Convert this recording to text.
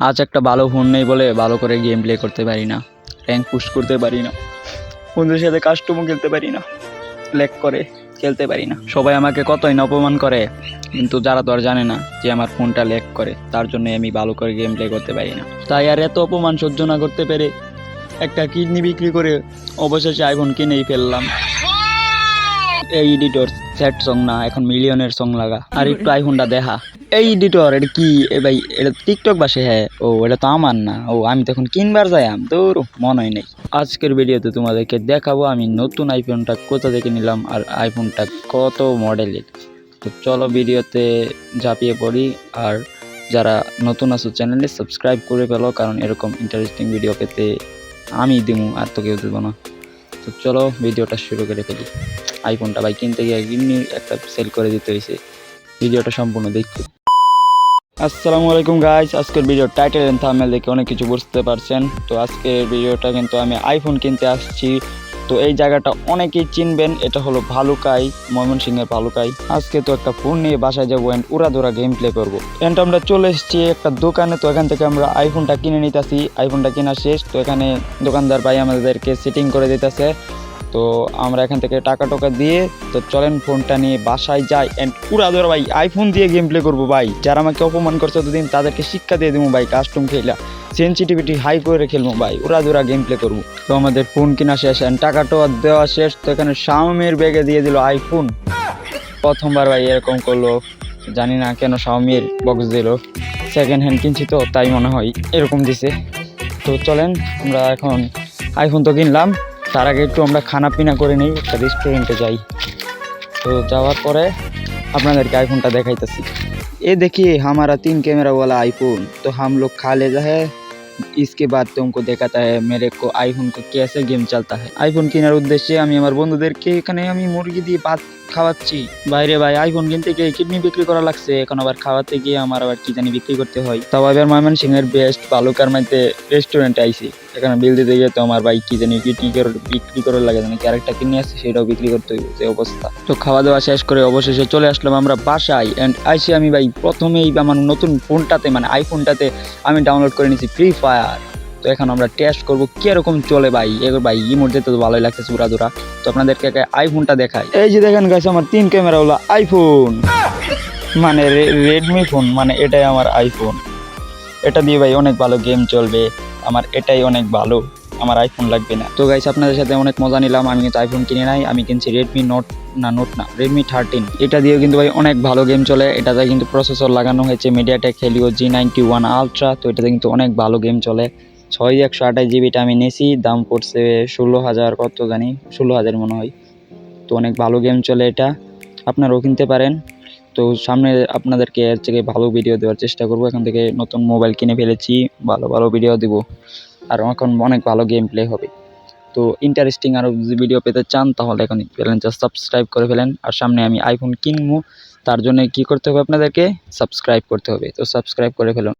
আজ একটা ভালো ফোন নেই বলে ভালো করে গেম প্লে করতে পারি না। র্যাঙ্ক পুশ করতে পারি না। বন্ধুদের সাথে কাস্টমও খেলতে পারি না। ল্যাক করে খেলতে পারি না। সবাই আমাকে কতই না অপমান করে, কিন্তু যারা তো আর জানে না যে আমার ফোনটা লেক করে, তার জন্য আমি ভালো করে গেম প্লে করতে পারি না। তাই আর এত অপমান সহ্য না করতে পেরে একটা কিডনি বিক্রি করে অবশেষে আইফোন কিনেই ফেললাম। এই এডিটর স্যাড সং না, এখন মিলিয়নের সং লাগা। আর একটু আইফোনটা দেখা। এই এডিটর এটা কি, এ ভাই, এটা টিকটক বাসে হ্যাঁ। ও, এটা তো আমার না। ও, আমি তখন কিনবার যাই, আম তোর মনে হয় নেই। আজকের ভিডিওতে তোমাদেরকে দেখাবো আমি নতুন আইফোনটা কোথা থেকে নিলাম আর আইফোনটা কত মডেলের তো চলো ভিডিওতে ঝাঁপিয়ে পড়ি, আর যারা নতুন আছো চ্যানেলে সাবস্ক্রাইব করে ফেলো, কারণ এরকম ইন্টারেস্টিং ভিডিও পেতে আমি দিমু, আর তো কেউ দেবো না। তো চলো ভিডিওটা শুরু করে ফেলি। আইফোনটা ভাই কিনতে গিয়ে এমনি একটা সেল করে দিতে হয়েছে ভিডিওটা সম্পূর্ণ দেখতে। আসসালামু আলাইকুম গাইস আজকের ভিডিও টাইটেল এন্ড থাম্বনেল দেখে অনেক কিছু বুঝতে পারছেন। তো আজকের ভিডিওটা কিন্তু আমি আইফোন কিনতে আসছি। তো এই জায়গাটা অনেকেই চিনবেন, এটা হলো ভালুকাই, ময়মনসিংহের ভালুকাই। আজকে তো একটা ফোন নিয়ে বাসায় যাব অ্যান্ড উড়াধুরা গেম প্লে করব। এন্ড আমরা চলে এসেছি একটা দোকানে, তো এখান থেকে আমরা আইফোনটা কিনে নিতেছি। আইফোনটা কেনা শেষ, তো এখানে দোকানদার ভাই আমাদেরকে সেটিং করে দিতেছে। তো আমরা এখান থেকে টাকা টাকা দিয়ে, তো চলেন ফোনটা নিয়ে বাসায় যাই। অ্যান্ড পুরা ধরো ভাই আইফোন দিয়ে গেম প্লে করব ভাই। যারা আমাকে অপমান করছে দুদিন তাদেরকে শিক্ষা দিয়ে দেবো ভাই কাস্টম খেলা। সেন্সিটিভিটি হাই করে খেলব ভাই ওরা ধরা গেম প্লে করব। তো আমাদের ফোন কিনা শেষ অ্যান্ড টাকা টোয়া দেওয়া শেষ, তো এখানে শাওমির ব্যাগে দিয়ে দিল আইফোন প্রথমবার ভাই এরকম করল, জানি না কেন শাওমির বক্স দিল। সেকেন্ড হ্যান্ড কিনছি তো, তাই মনে হয় এরকম দিছে। তো চলেন, আমরা এখন আইফোন তো কিনলাম। তার আগে একটু আমরা খানা পিনা করে নিই, একটা রেস্টুরেন্টে যাই। তো যাওয়ার পরে আপনাদেরকে আইফোনটা দেখাইতেছি। এ দেখি, হামারা তিন ক্যামেরাওয়ালা আইফোন তো হাম লোক খা লে যা হ্যাঁ इसके बाद तुमको देखाता है मेरे को आईफोन को कैसे गेम चलता है আইফোন কেনার উদ্দেশ্যে আমি আমার বন্ধুদেরকে এখানে আমি মুরগি দিয়ে ভাত খাওয়াচ্ছি বাইরে ভাই আইফোন কিনতে গিয়ে কিডনি বিক্রি করা লাগছে এখন আবার খাওয়াতে গিয়ে আমার আবার কি জানি বিক্রি করতে হয় তাও এবার ময়মনসিং এর বেস্ট বালুকার মধ্যে রেস্টুরেন্টে আইছি এখানে বিল দিতে গিয়ে তো আমার ভাই কি জানি বিক্রি করে বিক্রি করার লাগে জানি ক্যারেক্টার কিনে আসছে সেটাও বিক্রি করতে হইব যে অবস্থা তো খাওয়া দাওয়া শেষ করে অবশেষে চলে আসলাম আমরা বাসায় অ্যান্ড আইসি আমি ভাই প্রথমেই আমার নতুন ফোনটাতে মানে আইফোনটাতে আমি ডাউনলোড করে নিয়েছি ফ্রি ফায়ার তো এখন আমরা টেস্ট করব কীরকম চলে ভাই। এবার ভাই ইমোটে তো ভালোই লাগছে পুরা দুরা। তো আপনাদেরকে আইফোনটা দেখাই। এই যে দেখেন গাছ আমার তিন ক্যামেরা হলো আইফোন মানে রেডমি ফোন মানে এটাই আমার আইফোন এটা দিয়ে ভাই অনেক ভালো গেম চলবে। আমার এটাই অনেক ভালো। আমার আইফোন লাগবে না। তো গাইস আপনাদের সাথে অনেক মজা নিলাম। আমি কিন্তু আইফোন কিনে নাই, আমি কিনছি রেডমি নোট না নোট না রেডমি থার্টিন এটা দিয়েও কিন্তু ভাই অনেক ভালো গেম চলে। এটাতে কিন্তু প্রসেসর লাগানো হয়েছে MediaTek Helio G ninety one ultra তো এটাতে কিন্তু অনেক ভালো গেম চলে। ছয় একশো আঠাশ জিবিটা আমি নিয়েছি। দাম পড়ছে ষোলো হাজার কত জানি? ষোলো হাজার মনে হয়। তো অনেক ভালো গেম চলে এটা। আপনারাও কিনতে পারেন। তো সামনে আপনাদেরকে এর থেকে ভালো ভিডিও দেওয়ার চেষ্টা করব। এখান থেকে নতুন মোবাইল কিনে ফেলেছি। ভালো ভালো ভিডিও দিব। আর এখন অনেক ভালো গেম প্লে হবে। তো ইন্টারেস্টিং আরও ভিডিও পেতে চান, তাহলে এখন চ্যানেলটা সাবস্ক্রাইব করে ফেলেন। আর সামনে আমি আইফোন কিনবো, তার জন্য কি করতে হবে আপনাদেরকে? সাবস্ক্রাইব করতে হবে। তো সাবস্ক্রাইব করে ফেলুন।